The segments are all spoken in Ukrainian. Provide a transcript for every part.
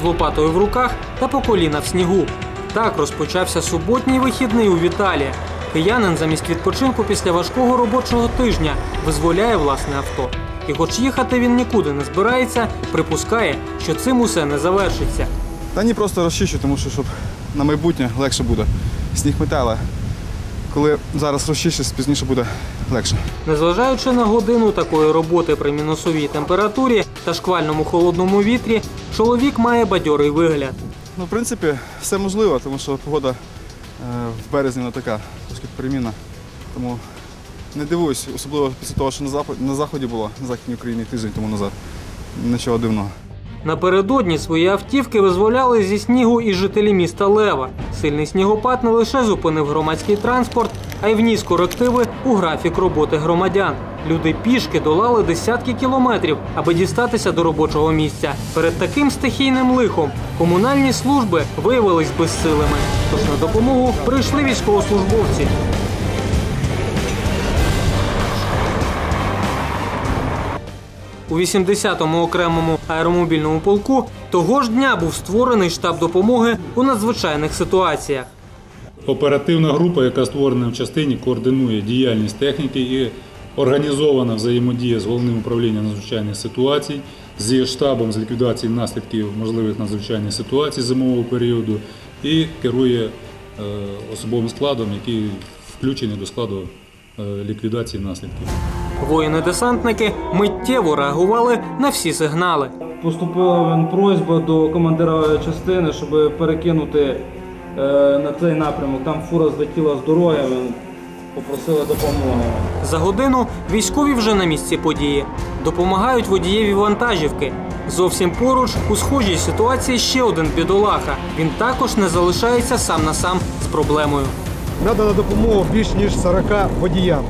з лопатою в руках та по коліна в снігу. Так розпочався суботній вихідний у Віталія. Киянин замість відпочинку після важкого робочого тижня визволяє власне авто. І хоч їхати він нікуди не збирається, припускає, що цим усе не завершиться. Та ні, просто розчищу, тому що щоб на майбутнє легше буде. Сніг метала. Коли зараз розчищусь, пізніше буде легше. Незважаючи на годину такої роботи при мінусовій температурі та шквальному холодному вітрі, чоловік має бадьорий вигляд. Ну, в принципі, все можливо, тому що погода е, в березні не така, трошки перемінна. Тому не дивуюсь, особливо після того, що на заході було, на Західній Україні тиждень тому назад. Нічого дивного. Напередодні свої автівки визволяли зі снігу і жителі міста Лева. Сильний снігопад не лише зупинив громадський транспорт, а й вніс корективи у графік роботи громадян. Люди пішки долали десятки кілометрів, аби дістатися до робочого місця. Перед таким стихійним лихом комунальні служби виявились безсилими. Тож на допомогу прийшли військовослужбовці. У 80-му окремому аеромобільному полку того ж дня був створений штаб допомоги у надзвичайних ситуаціях. Оперативна група, яка створена в частині, координує діяльність техніки і організована взаємодія з головним управлінням надзвичайних ситуацій, з штабом з ліквідації наслідків можливих надзвичайних ситуацій зимового періоду і керує е, особовим складом, який включений до складу е, ліквідації наслідків. Воїни-десантники миттєво реагували на всі сигнали. Поступила він просьба до командира частини, щоб перекинути е, на цей напрямок. Там фура злетіла з дороги, він попросили допомоги. За годину військові вже на місці події. Допомагають водієві вантажівки. Зовсім поруч у схожій ситуації ще один бідолаха. Він також не залишається сам на сам з проблемою. Надана допомога більш ніж 40 водіям.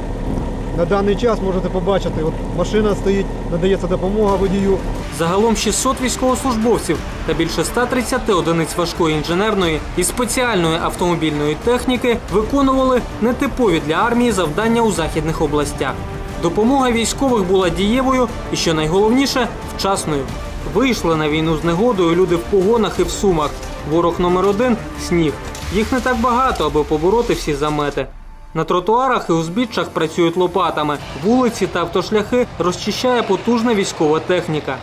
На даний час можете побачити, от машина стоїть, надається допомога водію. Загалом 600 військовослужбовців та більше 130 одиниць важкої інженерної і спеціальної автомобільної техніки виконували нетипові для армії завдання у західних областях. Допомога військових була дієвою і, що найголовніше, вчасною. Вийшли на війну з негодою люди в погонах і в сумах. Ворог номер один сніг. Їх не так багато, аби побороти всі замети. На тротуарах і узбіччях працюють лопатами. Вулиці та автошляхи розчищає потужна військова техніка.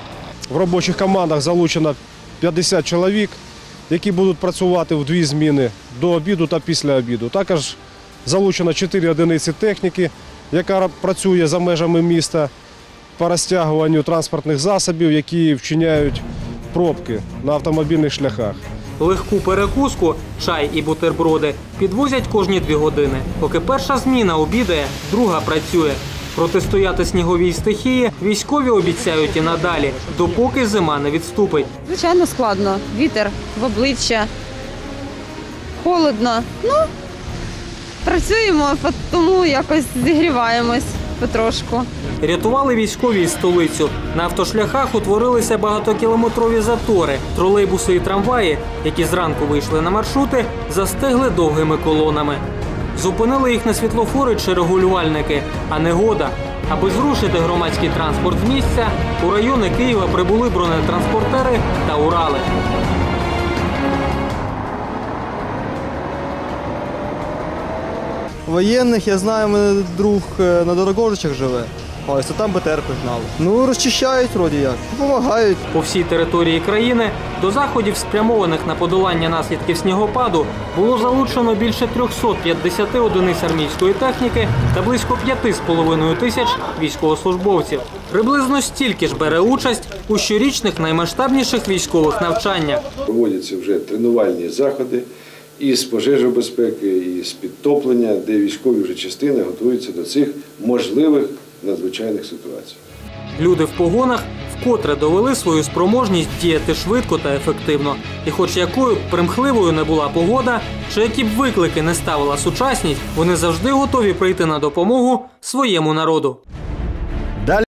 В робочих командах залучено 50 чоловік, які будуть працювати в дві зміни до обіду та після обіду. Також залучено 4 одиниці техніки, яка працює за межами міста по розтягуванню транспортних засобів, які вчиняють пробки на автомобільних шляхах. Легку перекуску, чай і бутерброди підвозять кожні дві години. Поки перша зміна обідає, друга працює. Протистояти сніговій стихії військові обіцяють і надалі, допоки зима не відступить. Звичайно, складно. Вітер в обличчя, холодно. Ну, працюємо, тому якось зігріваємось потрошку. Рятували військові із столицю. На автошляхах утворилися багатокілометрові затори. Тролейбуси і трамваї, які зранку вийшли на маршрути, застигли довгими колонами. Зупинили їх на світлофори чи регулювальники, а негода. Аби зрушити громадський транспорт з місця, у райони Києва прибули бронетранспортери та Урали. Воєнних я знаю, мене друг е, на Дорогожичах живе. Ось, то там БТР пригнали. Ну, розчищають вроді як. Допомагають. По всій території країни до заходів, спрямованих на подолання наслідків снігопаду, було залучено більше 350 одиниць армійської техніки та близько 5,5 тисяч військовослужбовців. Приблизно стільки ж бере участь у щорічних наймасштабніших військових навчаннях. Проводяться вже тренувальні заходи і з пожежобезпеки, і з підтоплення, де військові вже частини готуються до цих можливих надзвичайних ситуацій. Люди в погонах вкотре довели свою спроможність діяти швидко та ефективно. І хоч якою б примхливою не була погода, чи які б виклики не ставила сучасність, вони завжди готові прийти на допомогу своєму народу.